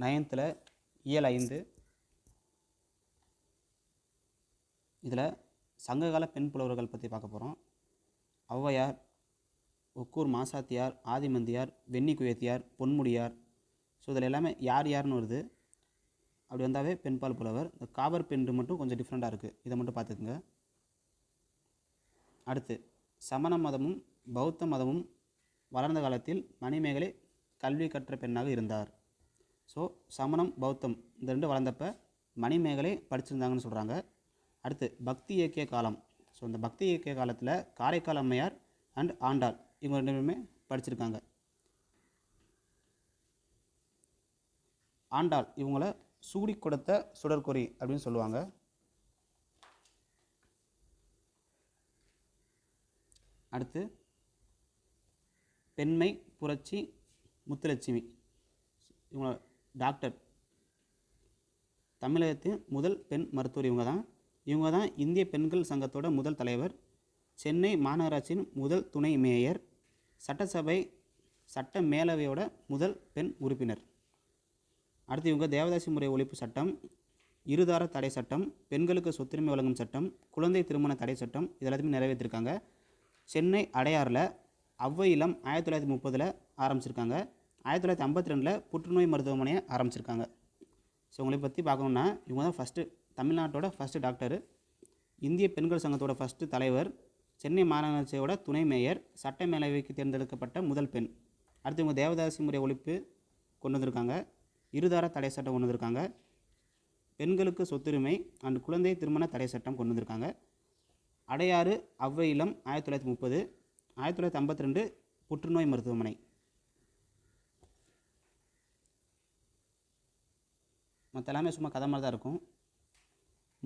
நயன்த்தில் இயல் ஐந்து. இதில் சங்ககால பெண் புலவர்கள் பற்றி பார்க்க போகிறோம் ஔவையார் ஒக்கூர் மாசாத்தியார் ஆதிமந்தியார் வெண்ணி குயத்தியார் பொன்முடியார். ஸோ இதில் எல்லாமே யார் யாருன்னு வருது? அப்படி வந்தாவே பெண்பால் புலவர். இந்த காவர் பெண்டு மட்டும் கொஞ்சம் டிஃப்ரெண்ட்டாக இருக்குது இதை மட்டும் பார்த்துக்குங்க. அடுத்து சமண மதமும் பௌத்த மதமும் வளர்ந்த காலத்தில் மணிமேகலை கல்வி கற்ற பெண்ணாக இருந்தார். ஸோ சமணம் பௌத்தம் இந்த ரெண்டு வளர்ந்தப்ப மணிமேகலை படிச்சிருந்தாங்கன்னு சொல்கிறாங்க அடுத்து பக்தி இயக்கிய காலம். ஸோ இந்த பக்தி இயக்கிய காலத்தில் காரைக்கால் அம்மையார் அண்ட் ஆண்டாள் இவங்க ரெண்டு பேருமே படிச்சிருக்காங்க. ஆண்டாள் இவங்கள சூடி கொடுத்த சுடற்கொறி அப்படின்னு சொல்லுவாங்க. அடுத்து பெண்மை புரட்சி முத்துலட்சுமி. இவங்க டாக்டர். தமிழகத்தின் முதல் பெண் மருத்துவர் இவங்க தான் இவங்க தான் இந்திய பெண்கள் சங்கத்தோட முதல் தலைவர். சென்னை மாநகராட்சியின் முதல் துணை மேயர். சட்டசபை சட்ட மேலவையோட முதல் பெண் உறுப்பினர். அடுத்து இவங்க தேவதாசி முறை ஒழிப்பு சட்டம் இருதார தடை சட்டம் பெண்களுக்கு சொத்துரிமை வழங்கும் சட்டம் குழந்தை திருமண தடை சட்டம் இது எல்லாத்தையுமே நிறைவேற்றிருக்காங்க. சென்னை அடையாறில் அவ்வை இளம் ஆயிரத்தி தொள்ளாயிரத்தி முப்பதில் ஆரம்பிச்சிருக்காங்க. ஆயிரத்தி தொள்ளாயிரத்தி ஐம்பத்தி ரெண்டில் புற்றுநோய் மருத்துவமனையை ஆரம்பிச்சிருக்காங்க. ஸோ உங்களை பற்றி பார்க்கணுன்னா இவங்க தான் ஃபஸ்ட்டு தமிழ்நாட்டோட ஃபஸ்ட்டு டாக்டர் இந்திய பெண்கள் சங்கத்தோட ஃபஸ்ட்டு தலைவர். சென்னை மாநகராட்சியோட துணை மேயர். சட்ட மேலவைக்கு தேர்ந்தெடுக்கப்பட்ட முதல் பெண். அடுத்து இவங்க தேவதாசி முறை ஒழிப்பு கொண்டு வந்திருக்காங்க. இருதார தடை சட்டம் கொண்டு வந்திருக்காங்க. பெண்களுக்கு சொத்துரிமை அண்ட் குழந்தை திருமண தடை சட்டம் கொண்டு வந்திருக்காங்க. அடையாறு அவ்வையிலம் ஆயிரத்தி தொள்ளாயிரத்தி முப்பது. ஆயிரத்தி தொள்ளாயிரத்தி ஐம்பத்தி ரெண்டு புற்றுநோய் மருத்துவமனை. மற்ற எல்லாமே சும்மா கதை மாதிரி தான் இருக்கும்.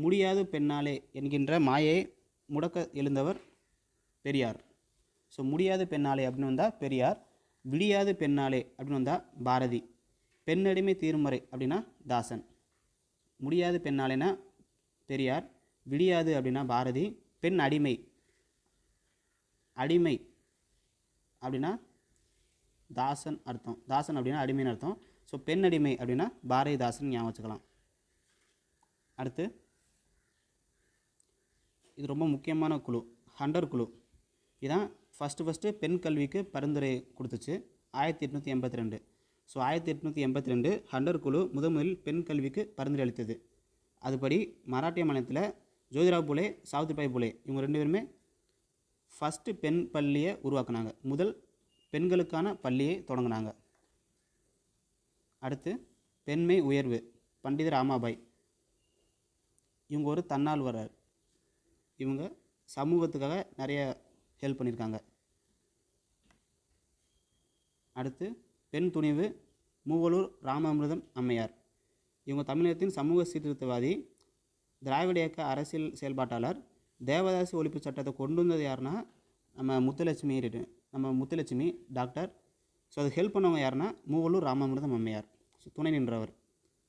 முடியாது பெண்ணாலே என்கின்ற மாயை முடக்க எழுந்தவர் பெரியார். ஸோ முடியாது பெண்ணாலே அப்படின்னு வந்தால் பெரியார் விடியாது பெண்ணாலே அப்படின்னு வந்தால் பாரதி. பெண்ணடிமை தீர்மறை அப்படின்னா தாசன். முடியாது பெண்ணாலேனா பெரியார் விடியாது அப்படின்னா பாரதி. பெண் அடிமை அடிமை அப்படின்னா தாசன் அர்த்தம். தாசன் அப்படின்னா அடிமைன்னு அர்த்தம். ஸோ பெண் அடிமை அப்படின்னா பாரதிதாசன் ஞாபகம் வச்சுக்கலாம். அடுத்து இது ரொம்ப முக்கியமான குழு ஹண்டர் குழு. இதான் ஃபஸ்ட்டு ஃபஸ்ட்டு பெண் கல்விக்கு பரிந்துரை கொடுத்துச்சு. ஆயிரத்தி எட்நூற்றி எண்பத்தி ரெண்டு. ஸோ ஆயிரத்தி எட்நூற்றி எண்பத்தி ரெண்டு ஹண்டர் குழு முதன் முதலில் பெண் கல்விக்கு பரிந்துரை அளித்தது. அதுபடி மராட்டிய மாநிலத்தில் ஜோதிராவ் புலே சாவித்ரிபாய் புலே இவங்க ரெண்டு பேருமே ஃபஸ்ட்டு பெண் பள்ளியை உருவாக்குனாங்க. முதல் பெண்களுக்கான பள்ளியை தொடங்கினாங்க. அடுத்து பெண்மை உயர்வு பண்டித ராமாபாய். இவங்க ஒரு தன்னால்வரர் இவங்க சமூகத்துக்காக நிறைய ஹெல்ப் பண்ணியிருக்காங்க. அடுத்து பெண் துணிவு மூவலூர் ராமாமிர்தம் அம்மையார். இவங்க தமிழகத்தின் சமூக சீர்திருத்தவாதி திராவிட இயக்க அரசியல் செயல்பாட்டாளர் தேவதாசி ஒழிப்பு சட்டத்தை கொண்டு வந்தது யாருன்னா நம்ம முத்துலட்சுமி நம்ம முத்துலட்சுமி டாக்டர் ஸோ அது ஹெல்ப் பண்ணவங்க யாருன்னா மூவலூர் ராமாமிர்தம் அம்மையார் ஸோ துணை நின்றவர்.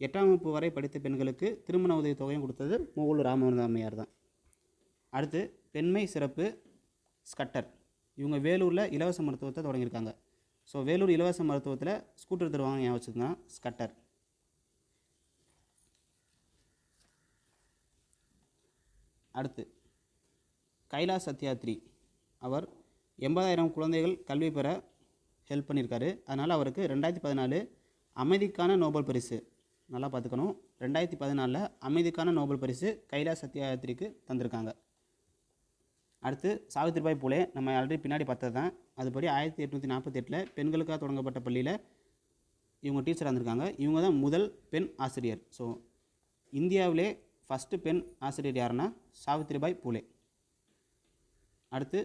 எட்டாம் வகுப்பு வரை படித்த பெண்களுக்கு திருமண உதவி தொகையும் கொடுத்தது மூவலூர் ராமாமிர்தம் அம்மையார் தான். அடுத்து பெண்மை சிறப்பு ஸ்கட்டர் இவங்க வேலூரில் இலவச மருத்துவத்தை தொடங்கியிருக்காங்க. ஸோ வேலூர் இலவச மருத்துவத்தில் ஸ்கூட்டர் தருவாங்க ஞாபகம் வச்சுக்கோங்க ஸ்கட்டர் அடுத்து கைலாஷ் சத்யாத்ரி அவர் எண்பதாயிரம் குழந்தைகள் கல்வி பெற ஹெல்ப் பண்ணியிருக்காரு. அதனால் அவருக்கு ரெண்டாயிரத்தி பதினாலு அமைதிக்கான நோபல் பரிசு. நல்லா பார்த்துக்கணும். ரெண்டாயிரத்தி பதினாலில் அமைதிக்கான நோபல் பரிசு கைலாஸ் சத்யாத்ரிக்கு தந்திருக்காங்க. அடுத்து சாவித்திரிபாய் பூலே நம்ம ஆல்ரெடி பின்னாடி பார்த்தது தான் அதுபடி ஆயிரத்தி எட்நூற்றி நாற்பத்தெட்டில் பெண்களுக்காக தொடங்கப்பட்ட பள்ளியில் இவங்க டீச்சராக இருந்திருக்காங்க. இவங்க தான் முதல் பெண் ஆசிரியர். ஸோ இந்தியாவிலே ஃபஸ்ட்டு பெண் ஆசிரியர் யாருன்னா சாவித்திரிபாய் பூலே. அடுத்து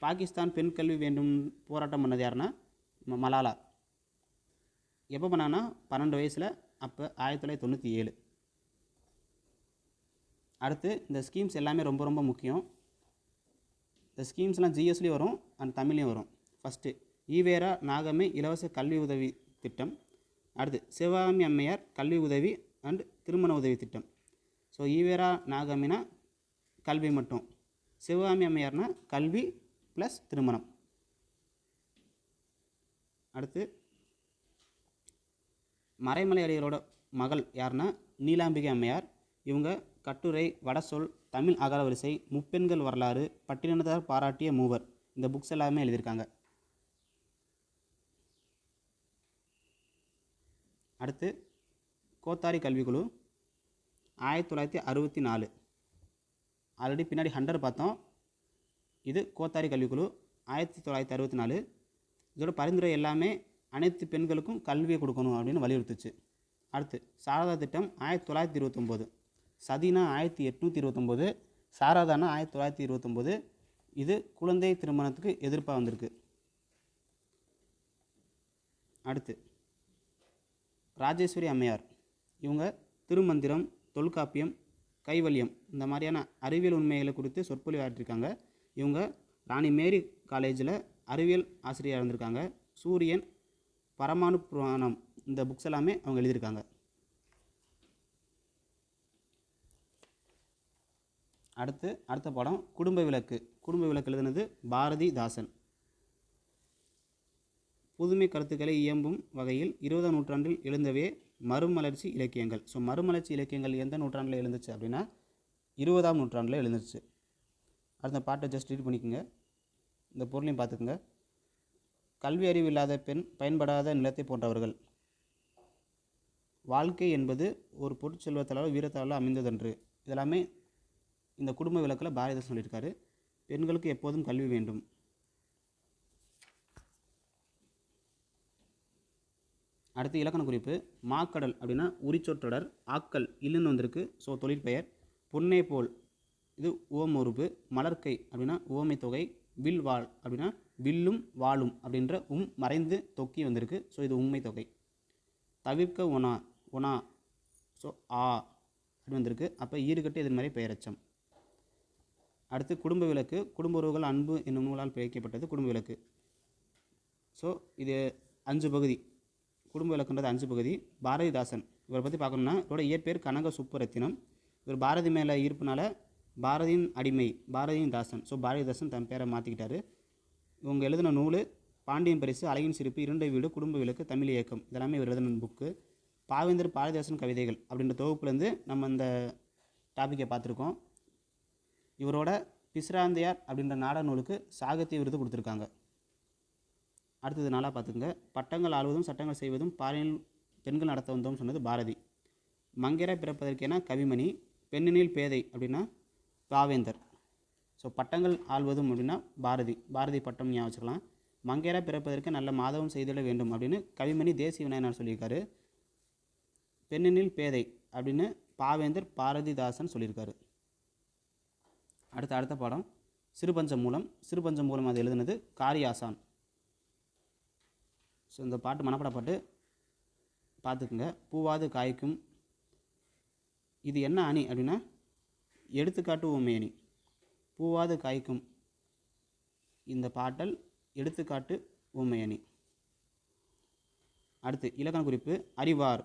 பாகிஸ்தான் பெண் கல்வி வேண்டும் போராட்டம் பண்ணது யாருன்னா? ம- மலாலா. எப்போ பண்ணாங்கன்னா பன்னெண்டு வயசில் அப்போ ஆயிரத்தி தொள்ளாயிரத்தி தொண்ணூற்றி ஏழு. அடுத்து இந்த ஸ்கீம்ஸ் எல்லாமே ரொம்ப ரொம்ப முக்கியம். இந்த ஸ்கீம்ஸ்லாம் ஜிஎஸ்லேயும் வரும் அண்ட் தமிழ்லையும் வரும். ஃபஸ்ட்டு ஈவேரா நாகமே இலவச கல்வி உதவி திட்டம். அடுத்து சிவகாமி அம்மையார் கல்வி உதவி அண்ட் திருமண உதவி திட்டம். ஸோ ஈவேரா நாகமினா கல்வி மட்டும். சிவகாமி அம்மையார்னால் கல்வி ப்ளஸ் திருமணம். அடுத்து மறைமலை அடிகளோட மகள் யாருன்னா நீலாம்பிகை அம்மையார். இவங்க கட்டுரை வடசொல் தமிழ் அகரவரிசை முப்பெண்கள் வரலாறு பட்டினத்தார் பாராட்டிய மூவர். இந்த புக்ஸ் எல்லாமே எழுதியிருக்காங்க. அடுத்து கோத்தாரி கல்விக்குழு ஆயிரத்தி தொள்ளாயிரத்தி அறுபத்தி நாலு. ஆல்ரெடி பின்னாடி ஹண்டர் பார்த்தோம். இது கோத்தாரி கல்விக்குழு. ஆயிரத்தி தொள்ளாயிரத்தி அறுபத்தி நாலு. இதோட பரிந்துரை எல்லாமே அனைத்து பெண்களுக்கும் கல்வியை கொடுக்கணும் அப்படின்னு வலியுறுத்துச்சு. அடுத்து சாரதா திட்டம் ஆயிரத்தி தொள்ளாயிரத்தி இருபத்தொம்போது. சதினா ஆயிரத்தி எட்நூற்றி இருபத்தொம்போது. சாரதானா ஆயிரத்தி தொள்ளாயிரத்தி இருபத்தொம்போது. இது குழந்தை திருமணத்துக்கு எதிர்ப்பாக வந்திருக்கு. அடுத்து ராஜேஸ்வரி அம்மையார். இவங்க திருமந்திரம் தொல்காப்பியம் கைவல்யம் இந்த மாதிரியான அறிவியல் உண்மைகளை குறித்து சொற்பொழிவாற்றிருக்காங்க இவங்க ராணி மேரி காலேஜில் அறிவியல் ஆசிரியராக இருந்திருக்காங்க. சூரியன் பரமாணு புராணம் இந்த புக்ஸ் எல்லாமே அவங்க எழுதியிருக்காங்க. அடுத்து அடுத்த படம் குடும்ப விளக்கு. குடும்ப விளக்கு எழுதுனது பாரதிதாசன் புதுமை கருத்துக்களை இயம்பும் வகையில் இருபதாம் நூற்றாண்டில் எழுந்தவே மறுமலர்ச்சி இலக்கியங்கள். ஸோ மறுமலர்ச்சி இலக்கியங்கள் எந்த நூற்றாண்டில் எழுந்துச்சு அப்படின்னா இருபதாம் நூற்றாண்டில் எழுந்துச்சு அடுத்த பாட்டை ஜஸ்ட் ரீட் பண்ணிக்கோங்க. இந்த பொருளையும் பார்த்துக்குங்க. கல்வி அறிவு இல்லாத பெண் பயன்படாத நிலத்தை போன்றவர்கள். வாழ்க்கை என்பது ஒரு பொருட்செல்வத்தாலோ வீரத்தாலோ அமைந்ததன்று. இதெல்லாமே இந்த குடும்ப விளக்கில் பாரதிதாசன் சொல்லியிருக்காரு. பெண்களுக்கு எப்போதும் கல்வி வேண்டும். அடுத்து இலக்கண குறிப்பு. மாக்கடல் அப்படின்னா உரிச்சொற்றொடர் ஆக்கல் இல்லுன்னு வந்திருக்கு. ஸோ தொழிற்பெயர் பொன்னே போல் இது ஓம் உறுப்பு மலர்க்கை அப்படின்னா ஓமை தொகை வில் வாழ் அப்படின்னா வில்லும் வாளும் அப்படின்ற உம் மறைந்து தொக்கி வந்திருக்கு. ஸோ இது உண்மை தொகை. தவிர்க்க ஒனா ஒனா ஸோ ஆ அப்படி வந்திருக்கு. அப்போ ஈடுகட்டு எதிர்மறை பெயரச்சம். அடுத்து குடும்ப விளக்கு குடும்ப உறவுகள் அன்பு என்னும் நூலால் பிழைக்கப்பட்டது குடும்ப விளக்கு. ஸோ இது அஞ்சு பகுதி. குடும்ப விளக்குன்றது அஞ்சு பகுதி. பாரதிதாசன் இவரை பற்றி பார்க்கணுன்னா இவரோட இயற்பெயர் கனக சுப்புரத்தினம் இவர் பாரதி மேலே ஈர்ப்புனால பாரதியின் அடிமை பாரதியின் தாசன். ஸோ பாரதிதாசன் தன் பேரை மாற்றிக்கிட்டாரு இவங்க எழுதின நூல் பாண்டியன் பரிசு அழகின் சிரிப்பு இரண்டை வீடு குடும்ப விளக்கு தமிழ் இயக்கம். இதெல்லாமே இவர் எழுதின புக்கு பாவேந்தர் பாரதிதாசன் கவிதைகள் அப்படின்ற தொகுப்புலேருந்து நம்ம இந்த டாப்பிக்கை பார்த்துருக்கோம். இவரோட பிஸ்ராந்தையார் அப்படின்ற நாடக நூலுக்கு சாகித்ய விருது கொடுத்துருக்காங்க. அடுத்தது நாளாக பார்த்துக்குங்க. பட்டங்கள் ஆளுவதும் சட்டங்கள் செய்வதும் பாலியல் பெண்கள் நடத்த வந்தோம்னு சொன்னது பாரதி. மங்கையராக பிறப்பதற்கென கவிமணி பெண்ணினில் பேதை அப்படின்னா பாவேந்தர் ஸோ பட்டங்கள் ஆள்வதும் அப்படின்னா பாரதி. பாரதி பட்டம் ஞாபகம் வச்சுக்கலாம். மங்கையராக பிறப்பதற்கு நல்ல மாதவம் செய்திட வேண்டும் அப்படின்னு கவிமணி தேசிய விநாயகர் சொல்லியிருக்காரு. பெண்ணினில் பேதை அப்படின்னு பாவேந்தர் பாரதிதாசன் சொல்லியிருக்காரு. அடுத்த அடுத்த பாடம். சிறுபஞ்சம் மூலம். சிறுபஞ்சம் மூலம் அது எழுதுனது காரியாசான். ஸோ இந்த பாட்டு மனப்பட பாட்டு பார்த்துக்குங்க. பூவாது காய்க்கும். இது என்ன அணி அப்படின்னா எடுத்துக்காட்டு உண்மை பூவாது காய்க்கும். இந்த பாட்டல் எடுத்துக்காட்டு உமையணி அடுத்து இலக்கண குறிப்பு அறிவார்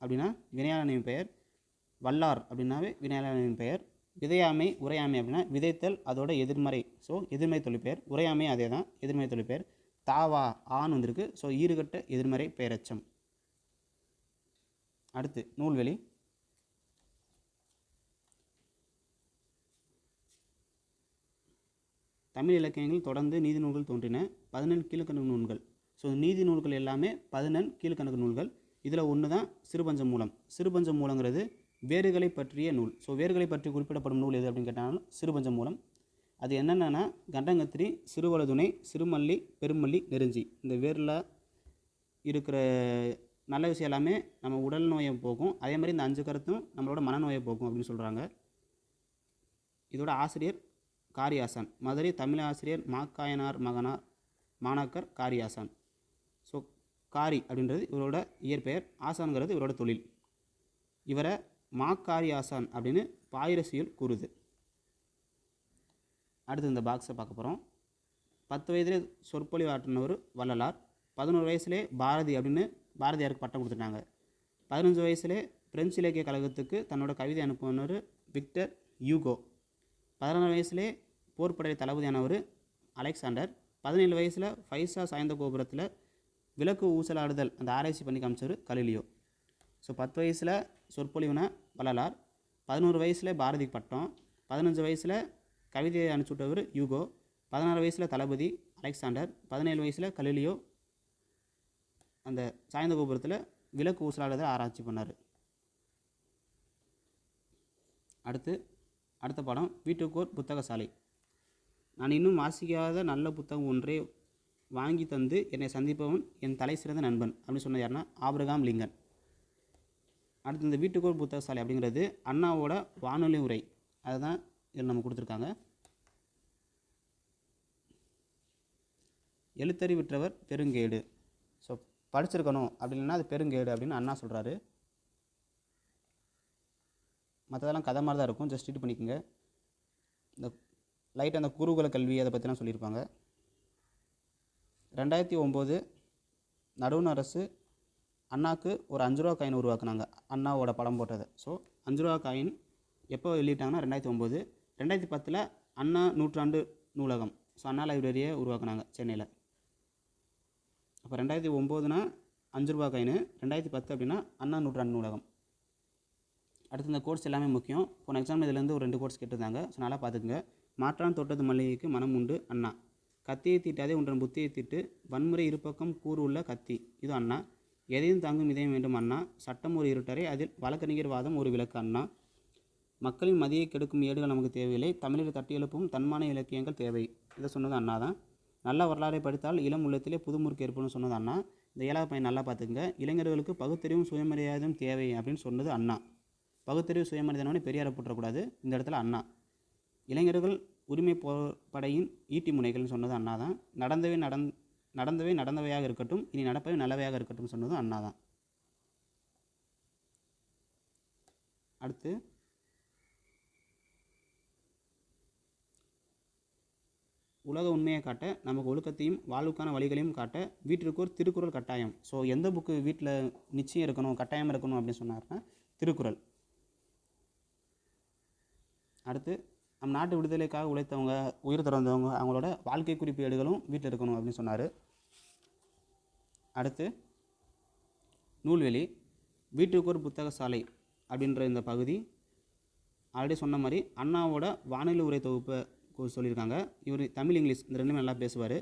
அப்படின்னா வினையாளனின் பெயர் வல்லார் அப்படின்னாவே வினையாளனின் பெயர். விதையாமை உரையாமை அப்படின்னா விதைத்தல் அதோட எதிர்மறை. ஸோ எதிர்மறை தொழிற்பெயர் உரையாமை அதே தான் எதிர்மறை தொழிற்பெயர் தாவா ஆண் வந்திருக்கு. ஸோ ஈறுகட்ட எதிர்மறை பெயரச்சம். அடுத்து நூல்வெளி. தமிழ் இலக்கியங்கள் தொடர்ந்து நீதி நூல்கள் தோன்றின. பதினெண் கீழ்கணக்கு நூல்கள். ஸோ நீதி நூல்கள் எல்லாமே பதினெண் கீழ்கணக்கு நூல்கள். இதில் ஒன்று தான் சிறுபஞ்ச மூலம். சிறுபஞ்ச மூலங்கிறது வேர்களை பற்றிய நூல். ஸோ வேர்களை பற்றி குறிப்பிடப்படும் நூல் எது அப்படின்னு கேட்டாலும் சிறுபஞ்ச மூலம். அது என்னென்னா கண்டங்கத்திரி சிறுவலதுணை சிறுமல்லி பெருமல்லி நெருஞ்சி. இந்த வேரில் இருக்கிற நல்ல விஷயம் எல்லாமே நம்ம உடல் நோயை போக்கும் அதே மாதிரி இந்த அஞ்சு கருத்தும் நம்மளோட மனநோயை போக்கும் அப்படின்னு சொல்கிறாங்க இதோட ஆசிரியர் காரியாசன். மதுரை தமிழ் ஆசிரியர் மாக்காயனார் மகனார் மாணாக்கர் காரியாசன். ஸோ காரி அப்படின்றது இவரோட இயற்பெயர் ஆசான்கிறது இவரோட தொழில். இவரை மாக்காரி ஆசான் அப்படின்னு பாயிரசியல் கூறுது. அடுத்து இந்த பாக்ஸை பார்க்க போகிறோம் பத்து வயதிலே சொற்பொழிவு ஆற்றினவர் வள்ளலார் பதினோரு வயசுலே பாரதி அப்படின்னு பாரதியாருக்கு பட்டம் கொடுத்துட்டாங்க. பதினஞ்சு வயசுலே பிரெஞ்சு இலக்கிய கழகத்துக்கு தன்னோட கவிதை அனுப்புனவர் விக்டர் யூகோ பதினாறு வயசுலே போர்ப்படை தளபதியானவர் அலெக்சாண்டர். பதினேழு வயசில் ஃபைசா சாய்ந்த கோபுரத்தில் விளக்கு ஊசலாடுதல் அந்த ஆராய்ச்சி பண்ணி காமிச்சவர் கலிலியோ. ஸோ பத்து வயசில் சொற்பொழிவுன வள்ளலார். பதினோரு வயசில் பாரதி பட்டம். பதினஞ்சு வயசில் கவிதையை அனுப்பிச்சுட்டவர் யூகோ. பதினாறு வயசில் தளபதி அலெக்சாண்டர். பதினேழு வயசில் கலிலியோ அந்த சாய்ந்த கோபுரத்தில் விளக்கு ஊசலாடுதல் ஆராய்ச்சி பண்ணார். அடுத்து அடுத்த படம் வீட்டுக்கோர் புத்தகசாலை. நான் இன்னும் வாசிக்காத நல்ல புத்தகம் ஒன்றே வாங்கி தந்து என்னை சந்திப்பவன் என் தலை சிறந்த நண்பன். அப்படின்னு சொன்னது யாருன்னா ஆபிரகாம் லிங்கன். அடுத்து இந்த வீட்டுக்கோர் புத்தகசாலை அப்படிங்கிறது அண்ணாவோட வானொலி உரை. அதுதான் இதில் நம்ம கொடுத்துருக்காங்க. எழுத்தறிவிற்றவர் பெருங்கேடு. ஸோ படிச்சிருக்கணும் அப்படின்னா அது பெருங்கேடு அப்படின்னு அண்ணா சொல்கிறாரு மற்றதெல்லாம் கதை மாதிரி தான் இருக்கும். ஜஸ்ட் இது பண்ணிக்கோங்க. இந்த லைட் அந்த குருகுல கல்வி அதை பற்றிலாம் சொல்லியிருப்பாங்க. ரெண்டாயிரத்தி ஒம்பது நடுவண் அரசு அண்ணாக்கு ஒரு அஞ்சு ரூபா காயின் உருவாக்குனாங்க. அண்ணாவோட படம் போட்டதை. ஸோ அஞ்சு ரூபா காயின் எப்போ வெளியிட்டாங்கன்னா ரெண்டாயிரத்தி ஒம்பது. ரெண்டாயிரத்தி பத்தில் அண்ணா நூற்றாண்டு நூலகம். ஸோ அண்ணா லைப்ரரியை உருவாக்குனாங்க சென்னையில். அப்போ ரெண்டாயிரத்தி ஒம்போதுனா அஞ்சு ரூபா காயின் ரெண்டாயிரத்தி பத்து அப்படின்னா அண்ணா நூற்றாண்டு நூலகம். அடுத்து இந்த கோர்ஸ் எல்லாமே முக்கியம். போன எக்ஸாம் இதுலேருந்து ஒரு ரெண்டு கோர்ஸ் கேட்டிருந்தாங்க. ஸோ நல்லா பார்த்துக்குங்க. மாற்றான் தொட்டது மல்லிகைக்கு மனம் உண்டு அண்ணா. கத்தியை தீட்டாதே உன்றன் புத்தியை தீட்டு வன்முறை இருபக்கம் கூறு உள்ள கத்தி. இது அண்ணா. எதையும் தாங்கும் இதயம் வேண்டும் அண்ணா. சட்டம் ஒரு இருட்டரை அதில் வழக்கறிஞர் வாதம் ஒரு விளக்கு அண்ணா. மக்களின் மதியை கெடுக்கும் ஏடுகள் நமக்கு தேவையில்லை. தமிழில் தட்டியெழுப்பும் தன்மான இலக்கியங்கள் தேவை. இதை சொன்னது அண்ணா தான். நல்ல வரலாறை படித்தால் இளம் உள்ளத்திலே புதுமுறுக்கு ஏற்படும் சொன்னது அண்ணா. இந்த ஏழாவது பையன் நல்லா பார்த்துக்குங்க. இளைஞர்களுக்கு பகுத்தறிவும் சுயமரியாதையும் தேவை அப்படின்னு சொன்னது அண்ணா. பகுத்தறிவு சுயமரியாதை பெரியாரை போட்டுறக்கூடாது இந்த இடத்துல அண்ணா. இளைஞர்கள் உரிமை படையின் ஈட்டி முனைகள்னு சொன்னது அண்ணா தான் நடந்தவை நடந் நடந்தவை நடந்தவையாக இருக்கட்டும் இனி நடப்பவை நல்லவையாக இருக்கட்டும் சொன்னதும் அண்ணா தான் அடுத்து உலக உண்மையை காட்ட நமக்கு ஒழுக்கத்தையும் வாழ்வுக்கான வழிகளையும் காட்ட வீட்டிற்கு ஒரு திருக்குறள் கட்டாயம். ஸோ எந்த புக்கு வீட்டில் நிச்சயம் இருக்கணும் கட்டாயம் இருக்கணும் அப்படின்னு சொன்னார்னா திருக்குறள். அடுத்து நம் நாட்டு விடுதலைக்காக உழைத்தவங்க உயிர் திறந்தவங்க அவங்களோட வாழ்க்கை குறிப்பு ஏடுகளும் வீட்டில் இருக்கணும் அப்படின்னு சொன்னார். அடுத்து நூல்வெளி வீட்டுக்கு ஒரு புத்தக சாலை அப்படின்ற இந்த பகுதி ஆல்ரெடி சொன்ன மாதிரி அண்ணாவோட வானிலை உரை தொகுப்பை சொல்லியிருக்காங்க. இவர் தமிழ் இங்கிலீஷ் இந்த ரெண்டுமே நல்லா பேசுவார்.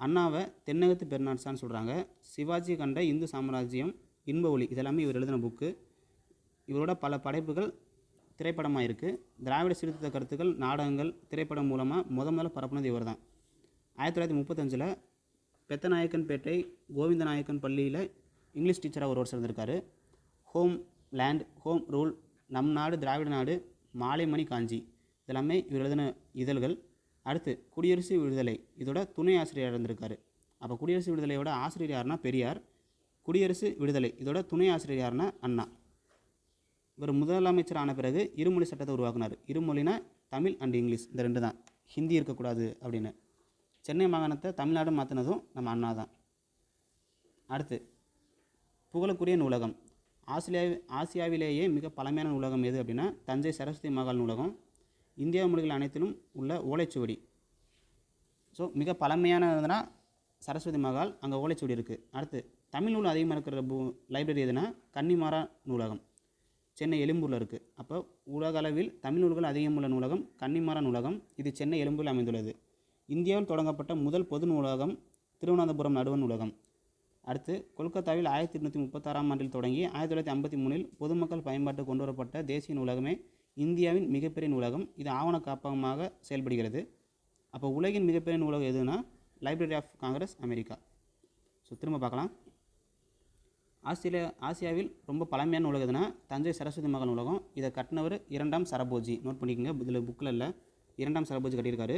அண்ணாவை தென்னகத்து பெருநாட்சான்னு சொல்கிறாங்க சிவாஜி கண்ட இந்து சாம்ராஜ்யம் இன்ப ஒளி இதெல்லாமே இவர் எழுதின புக்கு இவரோட பல படைப்புகள் திரைப்படமாக இருக்குது திராவிட சீர்திருத்த கருத்துக்கள் நாடகங்கள் திரைப்படம் மூலமாக முத முதல்ல பரப்புனது இவர் தான் ஆயிரத்தி தொள்ளாயிரத்தி முப்பத்தஞ்சில் பெத்தநாயக்கன்பேட்டை கோவிந்தநாயக்கன் பள்ளியில் இங்கிலீஷ் டீச்சராக ஒரு வருஷம் இருந்திருக்காரு ஹோம் லேண்ட் ஹோம் ரூல் நம் நாடு திராவிட நாடு மாலைமணி காஞ்சி. இதெல்லாமே இவர் எழுதின இதழ்கள். அடுத்து குடியரசு விடுதலை. இதோட துணை ஆசிரியர் இருந்திருக்காரு அப்போ குடியரசு விடுதலையோட ஆசிரியர் யாருன்னா பெரியார். குடியரசு விடுதலை. இதோட துணை ஆசிரியர் யாருன்னா அண்ணா. இவர் முதலமைச்சர் ஆன பிறகு இருமொழி சட்டத்தை உருவாக்குனார். இருமொழினா தமிழ் அண்ட் இங்கிலீஷ். இந்த ரெண்டு தான். ஹிந்தி இருக்கக்கூடாது அப்படின்னு. சென்னை மாகாணத்தை தமிழ்நாடு மாற்றினதும் நம்ம அண்ணா தான். அடுத்து புகழக்கூடிய நூலகம். ஆசியா ஆசியாவிலேயே மிக பழமையான நூலகம் எது அப்படின்னா தஞ்சை சரஸ்வதி மகால் நூலகம். இந்தியா மொழிகள் அனைத்திலும் உள்ள ஓலைச்சுவடி. ஸோ மிக பழமையானதுனா சரஸ்வதி மகால் அங்கே ஓலைச்சுவடி இருக்குது அடுத்து தமிழ் நூல் அதிகமாக இருக்கிற பூ லைப்ரரி எதுனா கன்னிமாரா நூலகம். சென்னை எழும்பூரில் இருக்குது அப்போ உலக அளவில் தமிழ் நூல்கள் அதிகம் உள்ள நூலகம் கன்னிமாரா நூலகம். இது சென்னை எழும்பூரில் அமைந்துள்ளது. இந்தியாவில் தொடங்கப்பட்ட முதல் பொது நூலகம் திருவனந்தபுரம் நடுவன் நூலகம். அடுத்து கொல்கத்தாவில் ஆயிரத்தி எட்நூற்றி முப்பத்தாறாம் ஆண்டில் தொடங்கி ஆயிரத்தி தொள்ளாயிரத்தி ஐம்பத்தி மூணில் பொதுமக்கள் பயன்பாட்டு கொண்டு வரப்பட்ட தேசிய நூலகமே இந்தியாவின் மிகப்பெரிய நூலகம். இது ஆவண காப்பகமாக செயல்படுகிறது. அப்போ உலகின் மிகப்பெரிய நூலகம் எதுனா library of Congress America so திரும்ப பார்க்கலாம். ஆஸ்திரேலியா ஆசியாவில் ரொம்ப பழமையான நூலகம் எதுனா தஞ்சை சரஸ்வதி மகள் நூலகம் இதை கட்டினவர் இரண்டாம் சரபோஜி. நோட் பண்ணிக்கோங்க இதில் புக்கில் இல்லை. இரண்டாம் சரபோஜி கட்டியிருக்காரு.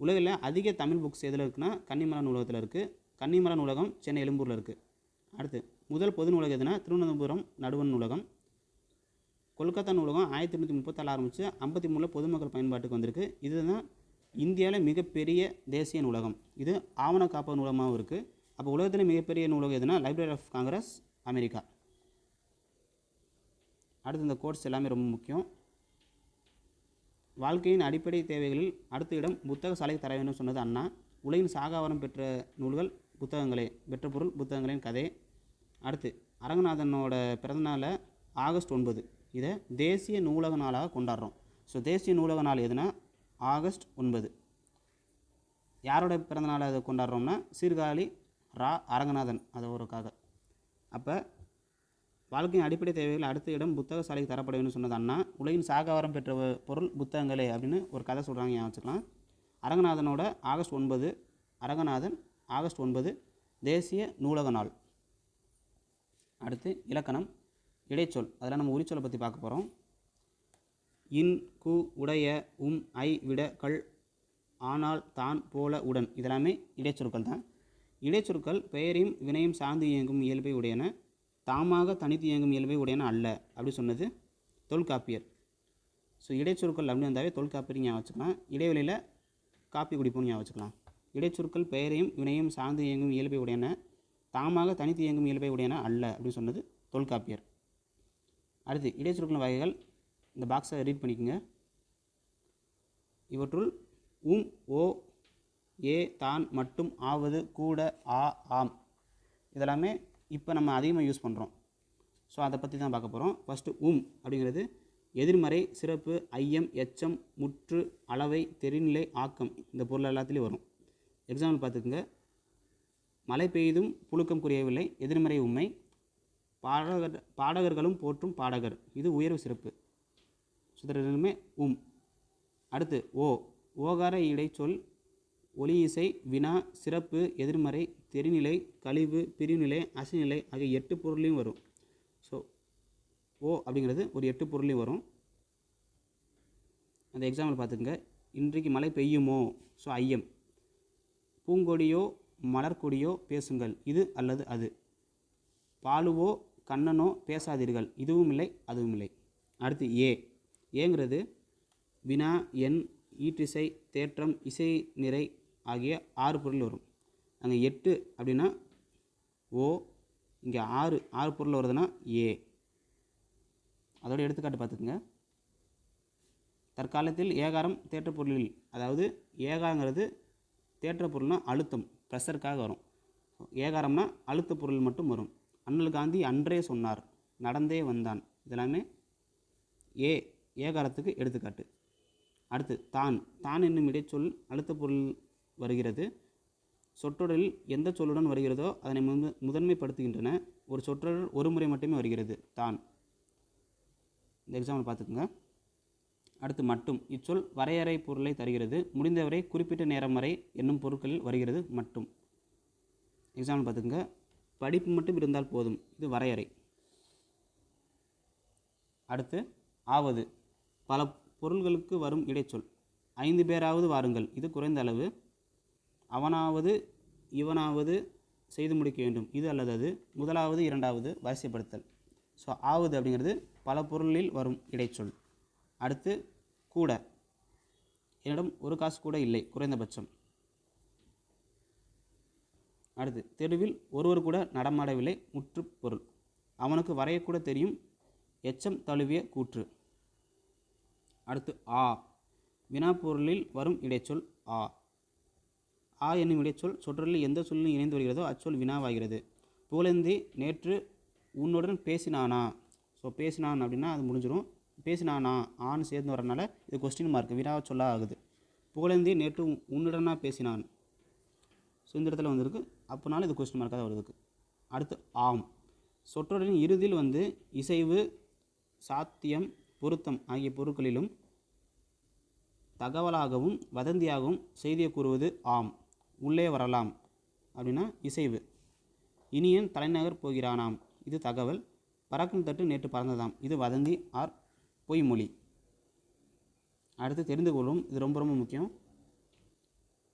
உலகில் அதிக தமிழ் புக்ஸ் எதில் இருக்குன்னா கன்னிமரா நூலகத்தில் இருக்குது கன்னிமரா நூலகம் சென்னை எழும்பூரில் இருக்குது அடுத்து முதல் பொது நூலகம் எதுனா திருவனந்தபுரம் நடுவன் நூலகம் கொல்கத்தா நூலகம் ஆயிரத்தி எண்ணூற்றி முப்பத்தாறு ஆரம்பித்து ஐம்பத்தி மூணில் பொதுமக்கள் பயன்பாட்டுக்கு வந்திருக்கு. இதுதான் இந்தியாவில் மிகப்பெரிய தேசிய நூலகம். இது ஆவண காப்பக நூலகமாகவும் இருக்குது அப்போ உலகத்தில் மிகப்பெரிய நூலகம் எதுனா லைப்ரரி ஆஃப் காங்கிரஸ் அமெரிக்கா. அடுத்து இந்த கோர்ஸ் எல்லாமே ரொம்ப முக்கியம். வாழ்க்கையின் அடிப்படை தேவைகளில் அடுத்த இடம் புத்தக சாலை தர வேண்டும் சொன்னது அண்ணா. உலகின் சாகாவரம் பெற்ற நூல்கள் புத்தகங்களே பெற்ற பொருள் புத்தகங்களின் கதை. அடுத்து அரங்கநாதனோட பிறந்தநாளை ஆகஸ்ட் ஒன்பது. இதை தேசிய நூலக நாளாக கொண்டாடுறோம். ஸோ தேசிய நூலக நாள் எதுனா? ஆகஸ்ட் ஒன்பது. யாரோட பிறந்தநாளை அதை கொண்டாடுறோம்னா? சீர்காழி ரா அரங்கநாதன். அதை ஒருக்காக அப்போ வாழ்க்கையின் அடிப்படை தேவைகள் அடுத்த இடம் புத்தக சாலைக்கு தரப்பட வேண்டும் சொன்னது அண்ணா. உலகின் சாகாவரம் பெற்ற பொருள் புத்தகங்களே அப்படின்னு ஒரு கதை சொல்கிறாங்க ஞாபகம் வச்சுக்கலாம். அரங்கநாதனோட ஆகஸ்ட் ஒன்பது அரங்கநாதன் ஆகஸ்ட் ஒன்பது தேசிய நூலக நாள். அடுத்து இலக்கணம் இடைச்சொல். அதில் நம்ம உரிச்சொலை பற்றி பார்க்க போகிறோம் இன் கு உடைய உம் ஐ விட கள் ஆனால் தான் போல உடன். இதெல்லாமே இடைச்சொற்கள் தான். இடைச்சொற்கள் பெயரையும் வினையும் சார்ந்து இயங்கும் இயல்பை உடையன தாமாக தனித்து இயங்கும் இயல்பை உடையன அல்ல அப்படி சொன்னது தொல்காப்பியர். ஸோ இடைச்சொற்கள் அப்படின்னு வந்தாவே தொல்காப்பியர் ஞாபகம் வச்சுக்கலாம். இடைவெளியில் காப்பி குடிப்போம் ஞாபகம் வச்சுக்கலாம். இடைச்சொற்கள் பெயரையும் வினையும் சார்ந்து இயங்கும் இயல்பை உடையன தாமாக தனித்து இயங்கும் இயல்பை உடையன அல்ல அப்படின்னு சொன்னது தொல்காப்பியர். அடுத்து இடைச்சொற்கள் வகைகள். இந்த பாக்ஸை ரீட் பண்ணிக்கோங்க. இவற்றுள் உம் ஓ ஏ தான் மட்டும் ஆவது கூட ஆ ஆம். இதெல்லாமே இப்போ நம்ம அதிகமாக யூஸ் பண்ணுறோம் ஸோ அதை பற்றி தான் பார்க்க போகிறோம் ஃபஸ்ட்டு உம் அப்படிங்கிறது எதிர்மறை சிறப்பு ஐயம் எச்சம் முற்று அளவை தெரிநிலை ஆக்கம் இந்த பொருள் எல்லாத்துலேயும் வரும். எக்ஸாம்பிள் பார்த்துக்குங்க. மழை பெய்தும் புழுக்கம் குறையவில்லை எதிர்மறை உண்மை. பாடகர் பாடகர்களும் போற்றும் பாடகர். இது உயர்வு சிறப்பு. சுதரமே உம். அடுத்து ஓ. ஓகார இடைச்சொல் ஒலி இசை வினா சிறப்பு எதிர்மறை தெரிநிலை கழிவு பிரிவுநிலை அசைநிலை ஆகிய எட்டு பொருளையும் வரும். ஸோ ஓ அப்படிங்கிறது ஒரு எட்டு பொருளையும் வரும். அந்த எக்ஸாம்பிள் பார்த்துக்கங்க. இன்றைக்கு மழை பெய்யுமோ? ஸோ ஐயம். பூங்கொடியோ மலர்கொடியோ பேசுங்கள். இது அல்லது அது. பாலுவோ கண்ணனோ பேசாதீர்கள். இதுவும் இல்லை அதுவும் இல்லை. அடுத்து ஏ. ஏங்கிறது வினா எண் ஈற்றிசை தேற்றம் இசை நிறை ஆகிய ஆறு பொருள் வரும். அங்கே எட்டு அப்படின்னா ஓ இங்கே ஆறு ஆறு பொருள் வருதுன்னா ஏ. அதோட எடுத்துக்காட்டு பார்த்துக்குங்க. தற்காலத்தில் ஏகாரம் தேற்ற பொருளில் அதாவது ஏகாங்கிறது தேற்ற பொருள்னா அழுத்தம் ப்ரெஷருக்காக வரும். ஏகாரம்னா அழுத்த பொருள் மட்டும் வரும். அண்ணல் காந்தி அன்றே சொன்னார் நடந்தே வந்தான். இதெல்லாமே ஏ ஏகாரத்துக்கு எடுத்துக்காட்டு. அடுத்து தான். தான் என்னும் இடைச்சொல் அழுத்த பொருள் வருகிறது. சொற்றொடரில் எந்த சொல்லுடன் வருகிறதோ அதனை முன் முதன்மைப்படுத்துகின்றன. ஒரு சொற்றொடர் ஒரு முறை மட்டுமே வருகிறது. தான். இந்த எக்ஸாம்பிள் பார்த்துக்குங்க. அடுத்து மட்டும். இச்சொல் வரையறை பொருளை தருகிறது. முடிந்தவரை குறிப்பிட்ட நேரம் வரை என்னும் பொருட்களில் வருகிறது மட்டும். எக்ஸாம்பிள் பார்த்துக்குங்க. படிப்பு மட்டும் இருந்தால் போதும். இது வரையறை. அடுத்து ஆவது. பல பொருள்களுக்கு வரும் இடைச்சொல். ஐந்து பேராவது வாருங்கள். இது குறைந்த அளவு. அவனாவது இவனாவது செய்து முடிக்க வேண்டும். இது அல்லது அது. முதலாவது இரண்டாவது வரிசைப்படுத்தல் ஸோ ஆவது அப்படிங்கிறது பல பொருளில் வரும் இடைச்சொல். அடுத்து கூட. என்னிடம் ஒரு காசு கூட இல்லை. குறைந்தபட்சம். அடுத்து தெருவில் ஒருவர் கூட நடமாடவில்லை. முற்றுப் பொருள். அவனுக்கு வரையக்கூட தெரியும். எச்சம் தழுவிய கூற்று. அடுத்து ஆ. வினா பொருளில் வரும் இடைச்சொல் ஆ. ஆ என்னும் விடைச்சொல் சொற்றொழில் எந்த சொல்லில் இணைந்து வருகிறதோ அச்சொல் வினாவாகிறது. புகழேந்தி நேற்று உன்னுடன் பேசினானா? ஸோ பேசினான் அப்படின்னா அது முடிஞ்சிடும் பேசினானா? ஆன்னு சேர்ந்து வரனால இது கொஸ்டின் மார்க் வினாவை சொல்ல ஆகுது. புகழேந்தி நேற்று உன்னுடனா பேசினான். ஸோ இந்த இடத்துல வந்திருக்கு. அப்போனாலும் இது கொஸ்டின் மார்க்காக தான் வருதுக்கு அடுத்து ஆம். சொற்றொடரின் இறுதியில் வந்து இசைவு சாத்தியம் பொருத்தம் ஆகிய பொருட்களிலும் தகவலாகவும் வதந்தியாகவும் செய்தியை கூறுவது ஆம். உள்ளே வரலாம். அப்படின்னா இசைவு. இனியன் தலைநகர் போகிறானாம். இது தகவல். பறக்கும் தட்டு நேற்று பறந்ததாம். இது வதந்தி ஆர் பொய்மொழி. அடுத்து தெரிந்து கொள்ளும் இது ரொம்ப ரொம்ப முக்கியம்.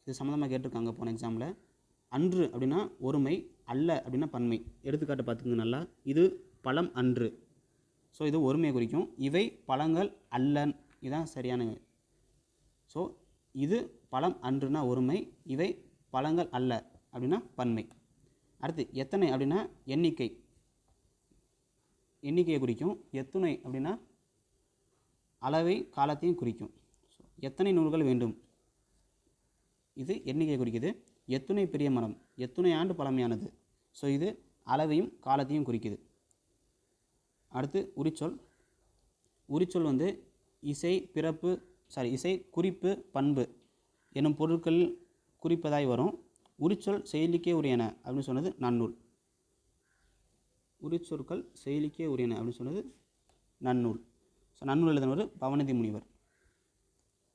இது சம்மந்தமாக கேட்டிருக்காங்க போன எக்ஸாமில் அன்று அப்படின்னா ஒருமை அல்ல அப்படின்னா பன்மை. எடுத்துக்காட்டு பார்த்துக்கங்க நல்லா. இது பழம் அன்று. ஸோ இது ஒருமையை குறிக்கும். இவை பழங்கள் அல்லன். இதுதான் சரியான ஸோ இது பழம் அன்றுனா ஒருமை இவை பழங்கள் அல்ல அப்படின்னா பன்மை. அடுத்து எத்தனை அப்படின்னா எண்ணிக்கை. எண்ணிக்கையை குறிக்கும். எத்துணை அப்படின்னா அளவை காலத்தையும் குறிக்கும். ஸோ எத்தனை நூல்கள் வேண்டும்? இது எண்ணிக்கையை குறிக்குது. எத்துணை பெரிய மரம். எத்துணை ஆண்டு பழமையானது. ஸோ இது அளவையும் காலத்தையும் குறிக்குது. அடுத்து உரிச்சொல். உரிச்சொல் வந்து இசை பிறப்பு சாரி இசை குறிப்பு பண்பு. எனும் பொருட்கள் குறிப்பதாய் வரும். உரிச்சொல் செயலிக்கே உரியன அப்படின்னு சொன்னது நன்னூல். உரிச்சொற்கள் செயலிக்கே உரியன அப்படின்னு சொன்னது நன்னூல். ஸோ நன்னூல் எழுதினவர் பவனதி முனிவர்.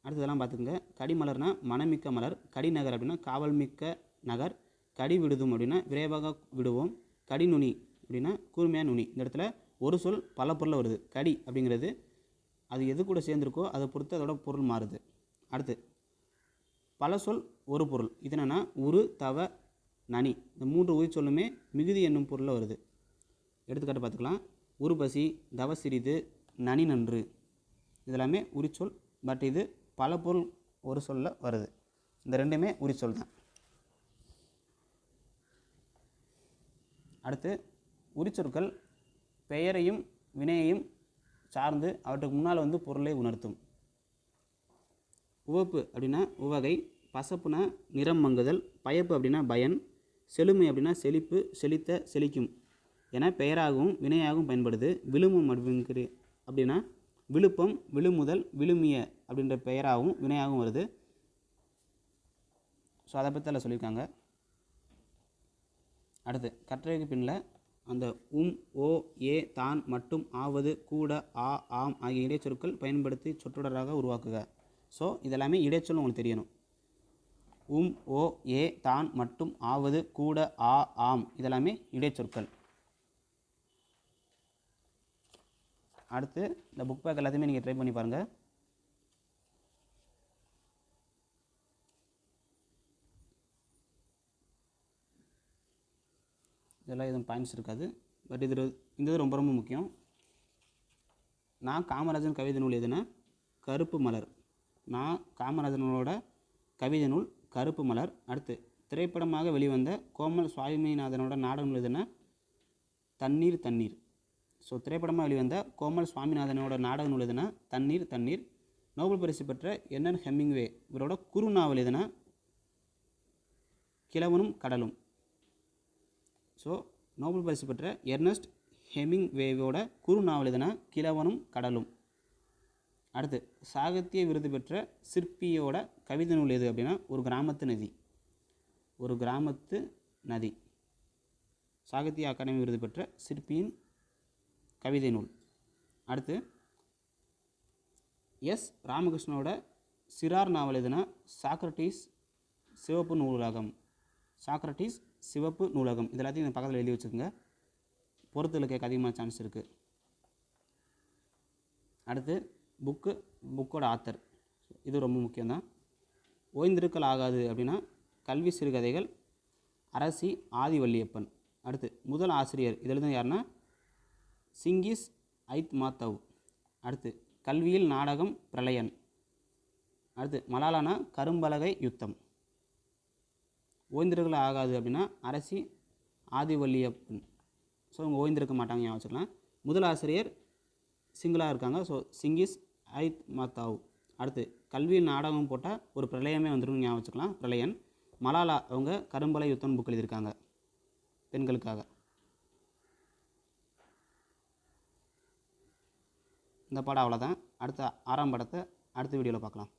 அடுத்ததெல்லாம் பார்த்துக்கோங்க. கடிமலர்னா மனமிக்க மலர் கடிநகர் அப்படின்னா காவல்மிக்க நகர் கடி விடுதும் அப்படின்னா விரைவாக விடுவோம் கடி நுனி அப்படின்னா கூர்மையான நுனி. இந்த இடத்துல ஒரு சொல் பல பொருளில் வருது. கடி அப்படிங்கிறது அது எது கூட சேர்ந்துருக்கோ அதை பொறுத்து அதோட பொருள் மாறுது. அடுத்து பல சொல் ஒரு பொருள். இது என்னென்னா உரு தவ நனி. இந்த மூன்று உயிர் சொல்லுமே மிகுதி என்னும் பொருளில் வருது. எடுத்துக்காட்டு பார்த்துக்கலாம். உருபசி தவ சிறிது நனி நன்று. இதெல்லாமே உரிச்சொல் பட் இது பல பொருள் ஒரு சொல்ல வருது. இந்த ரெண்டுமே உரிச்சொல் தான். அடுத்து உரிச்சொற்கள் பெயரையும் வினையையும் சார்ந்து அவற்றுக்கு முன்னால் வந்து பொருளை உணர்த்தும். உவப்பு அப்படின்னா உவகை பசப்புனா நிறம் மங்குதல் பயப்பு அப்படின்னா பயன் செழுமை அப்படின்னா செழிப்பு செழித்த செழிக்கும் என பெயராகவும் வினையாகவும் பயன்படுது. விழுமம் அப்படிங்கிற அப்படின்னா விழுப்பம் விழுமுதல் விழுமிய அப்படின்ற பெயராகவும் வினையாகவும் வருது. ஸோ அதை பற்றி அதில் சொல்லியிருக்காங்க அடுத்து கட்டுரைக்கு பின்னில் அந்த உம் ஓ ஏ தான் மட்டும் ஆவது கூட ஆ ஆம் ஆகிய இடைச்சொற்கள் பயன்படுத்தி சொற்றொடராக உருவாக்குக. ஸோ இதெல்லாமே இடைச்சொல் உங்களுக்கு தெரியணும். உம் ஓ ஏ தான் மட்டும் ஆவது கூட ஆ ஆம். இதெல்லாமே இடைச்சொற்கள். அடுத்து இந்த புக் பேக் எல்லாத்தையுமே நீங்கள் ட்ரை பண்ணி பாருங்கள் இதெல்லாம் எதுவும் பாயிண்ட்ஸ் இருக்காது. பட் இது இந்த இது ரொம்ப ரொம்ப முக்கியம். நான் காமராஜன் கவிதை நூல் எதுனா கருப்பு மலர். நான் காமராஜனோட கவிதை நூல் கருப்பு மலர். அடுத்து திரைப்படமாக வெளிவந்த கோமல் சுவாமிநாதனோட நாடகம் எழுதின தண்ணீர் தண்ணீர். ஸோ திரைப்படமாக வெளிவந்த கோமல் சுவாமிநாதனோட நாடகம் எழுதின தண்ணீர் தண்ணீர். நோபல் பரிசு பெற்ற என்என் ஹெம்மிங்வே இவரோட குறு நாவல் எழுதின கிழவனும் கடலும். ஸோ நோபல் பரிசு பெற்ற எர்னஸ்ட் ஹெமிங்வேவோட குறு நாவல் எழுதின கிழவனும் கடலும். அடுத்து சாகித்ய விருது பெற்ற சிற்பியோட கவிதை நூல் எது அப்படின்னா ஒரு கிராமத்து நதி. ஒரு கிராமத்து நதி. சாகித்ய அகாடமி விருது பெற்ற சிற்பியின் கவிதை நூல். அடுத்து எஸ். ராமகிருஷ்ணனோட சிறார் நாவல் எதுனா சாக்ரட்டிஸ் சிவப்பு நூலகம். சாக்ரட்டிஸ் சிவப்பு நூலகம். இது எல்லாத்தையும் இந்த பக்கத்தில் எழுதி வச்சுக்கோங்க. பொறுத்தலுக்கு கேட்க அதிகமான சான்ஸ் இருக்குது அடுத்து புக்கு புக்கோட ஆத்தர். இது ரொம்ப முக்கியம்தான். ஓய்ந்திருக்கல் ஆகாது அப்படின்னா கல்வி சிறுகதைகள் அரசி ஆதிவள்ளியப்பன் அடுத்து முதல் ஆசிரியர் இதில் எழுதுனது யாருன்னா சிங்கிஸ் ஐத் மாத்தவ் அடுத்து கல்வியில் நாடகம் பிரளயன். அடுத்து மலாலானா கரும்பலகை யுத்தம். ஓய்ந்திருக்கல் ஆகாது அப்படின்னா அரசி ஆதிவள்ளியப்பன் ஸோ அவங்க ஓய்ந்திருக்க மாட்டாங்க ஞாபகம் வச்சுக்கலாம். முதல் ஆசிரியர் சிங்கிளாக இருக்காங்க. ஸோ சிங்கிஸ் ஐத் மத்தாவ். அடுத்து கல்வியில் நாடகம் போட்டால் ஒரு பிரளயமே வந்துடும் ஞாபகம் வச்சுக்கலாம். பிரளயன் மலாலா அவங்க கரும்பலை யுத்தம் புக் எழுதியிருக்காங்க பெண்களுக்காக. இந்த படம் அவ்வளோதான் அடுத்த ஆறாம் படத்தை அடுத்த வீடியோவில் பார்க்கலாம்.